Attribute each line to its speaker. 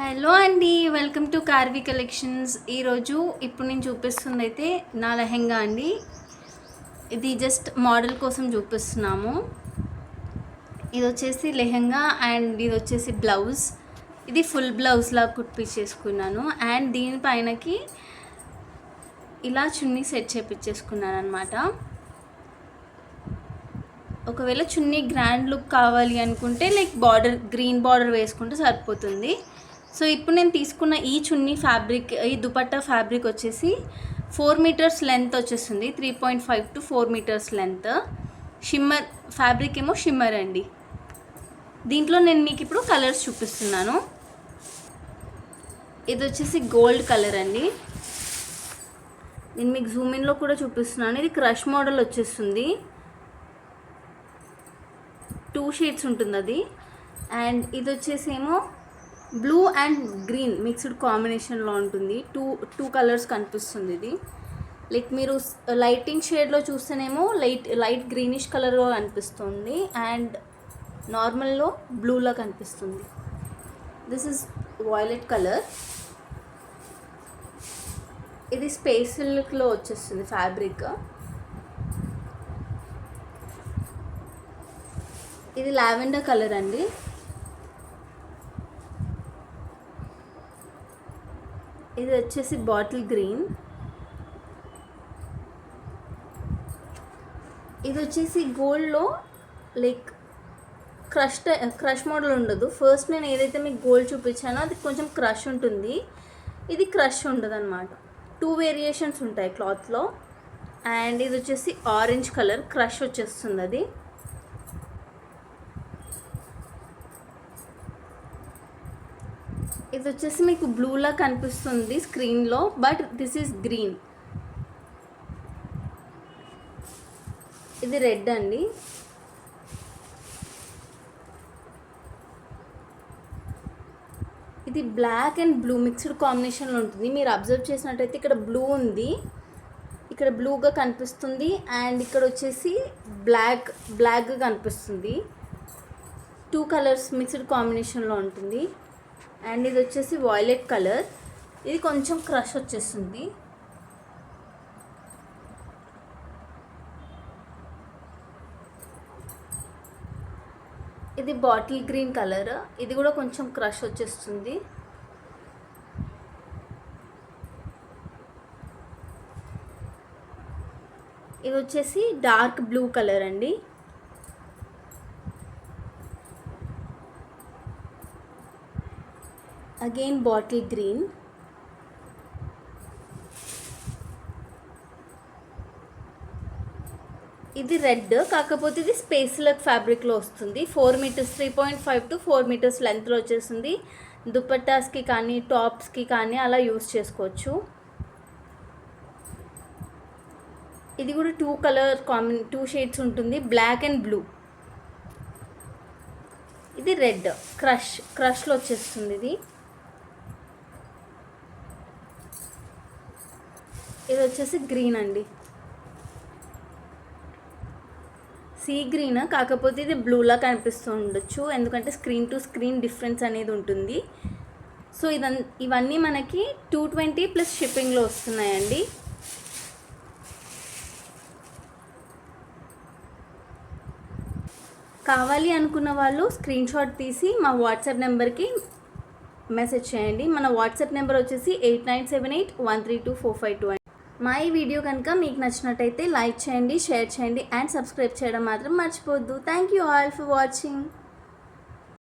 Speaker 1: Hello అండి welcome to Karvy collections. ఈరోజు ఇప్పుడు నేను చూపిస్తుంది అయితే నా లెహెంగా అండి. ఇది జస్ట్ మోడల్ కోసం చూపిస్తున్నాము. ఇది వచ్చేసి లెహెంగా అండ్ ఇది వచ్చేసి బ్లౌజ్. ఇది ఫుల్ బ్లౌజ్లా కుట్టించేసుకున్నాను అండ్ దీనిపైనకి ఇలా చున్నీ సెట్ చేపించేసుకున్నాను అనమాట ఒకవేళ చున్నీ గ్రాండ్ లుక్ కావాలి అనుకుంటే లైక్ బార్డర్ గ్రీన్ బార్డర్ వేసుకుంటే సరిపోతుంది. సో ఇప్పుడు నేను తీసుకున్న ఈ చున్నీ ఫ్యాబ్రిక్ ఈ దుపట్టా ఫ్యాబ్రిక్ వచ్చేసి ఫోర్ మీటర్స్ లెంత్ వచ్చేస్తుంది. Three point five to four metres length. Shimmer fabric ఏమో షిమ్మర్ అండి. దీంట్లో నేను మీకు ఇప్పుడు కలర్స్ చూపిస్తున్నాను. ఇది వచ్చేసి గోల్డ్ కలర్ అండి. నేను మీకు జూమిన్లో కూడా చూపిస్తున్నాను. ఇది క్రష్ మోడల్ వచ్చేస్తుంది. టూ షేడ్స్ ఉంటుంది అది అండ్ ఇది వచ్చేసి ఏమో బ్లూ అండ్ గ్రీన్ మిక్స్డ్ కాంబినేషన్లో ఉంటుంది. టూ టూ కలర్స్ కనిపిస్తుంది ఇది. లైక్ మీరు లైటింగ్ షేడ్లో చూస్తేనేమో లైట్ లైట్ గ్రీనిష్ కలర్లో కనిపిస్తుంది అండ్ నార్మల్లో బ్లూలో కనిపిస్తుంది. This is violet colour. ఇది స్పేస్ సిల్క్లో వచ్చేస్తుంది ఫ్యాబ్రిక్. ఇది లావెండర్ కలర్ అండి. ఇది వచ్చేసి బాటిల్ గ్రీన్. ఇది వచ్చేసి గోల్డ్లో లైక్ క్రష్ క్రష్ మోడల్ ఉండదు. ఫస్ట్ నేను ఏదైతే మీకు గోల్డ్ చూపించానో అది కొంచెం క్రష్ ఉంటుంది. ఇది క్రష్ ఉండదు అనమాట టూ వేరియేషన్స్ ఉంటాయి క్లాత్లో అండ్ ఇది వచ్చేసి ఆరెంజ్ కలర్ క్రష్ వచ్చేస్తుంది అది. ఇది వచ్చేసి మీకు బ్లూలా కనిపిస్తుంది స్క్రీన్లో బట్ దిస్ ఈస్ గ్రీన్ ఇది రెడ్ అండి. ఇది బ్లాక్ అండ్ బ్లూ మిక్స్డ్ కాంబినేషన్లో ఉంటుంది. మీరు అబ్జర్వ్ చేసినట్టయితే ఇక్కడ బ్లూ ఉంది. ఇక్కడ బ్లూగా కనిపిస్తుంది అండ్ ఇక్కడ వచ్చేసి బ్లాక్ బ్లాక్గా కనిపిస్తుంది. టూ కలర్స్ మిక్స్డ్ కాంబినేషన్లో ఉంటుంది. అండ్ ఇది వచ్చేసి వాయిలెట్ కలర్ ఇది కొంచెం క్రష్ వచ్చేస్తుంది. ఇది బాటిల్ గ్రీన్ కలర్ ఇది కూడా కొంచెం క్రష్ వచ్చేస్తుంది. ఇది వచ్చేసి డార్క్ బ్లూ కలర్ అండి. అగైన్ బాటిల్ గ్రీన్ ఇది రెడ్ కాకపోతే ఇది స్పేస్లక్ ఫ్యాబ్రిక్లో వస్తుంది. Four metres three point five to four metres లెంత్లో వచ్చేస్తుంది. దుపట్టాస్కి కానీ టాప్స్కి కానీ అలా యూస్ చేసుకోవచ్చు. ఇది కూడా two colour combi two shades ఉంటుంది. బ్లాక్ అండ్ బ్లూ ఇది రెడ్ క్రష్ క్రష్లో వచ్చేస్తుంది ఇది. ఇది వచ్చేసి గ్రీన్ అండి. సీ గ్రీన్ కాకపోతే ఇది బ్లూలా కనిపిస్తూ ఉండొచ్చు ఎందుకంటే స్క్రీన్ టు స్క్రీన్ డిఫరెన్స్ అనేది ఉంటుంది. సో ఇదన్ ఇవన్నీ మనకి టూ ట్వంటీ ప్లస్ షిప్పింగ్లో వస్తున్నాయండి. కావాలి అనుకున్న వాళ్ళు స్క్రీన్ షాట్ తీసి మా వాట్సాప్ నెంబర్కి మెసేజ్ చేయండి. మన వాట్సాప్ నెంబర్ వచ్చేసి eight nine seven eight one three two four five two మా ఈ వీడియో కనుక మీకు నచ్చినట్టయితే లైక్ చేయండి షేర్ చేయండి అండ్ సబ్స్క్రైబ్ చేయడం మాత్రం మర్చిపోవద్దు. Thank you all for watching.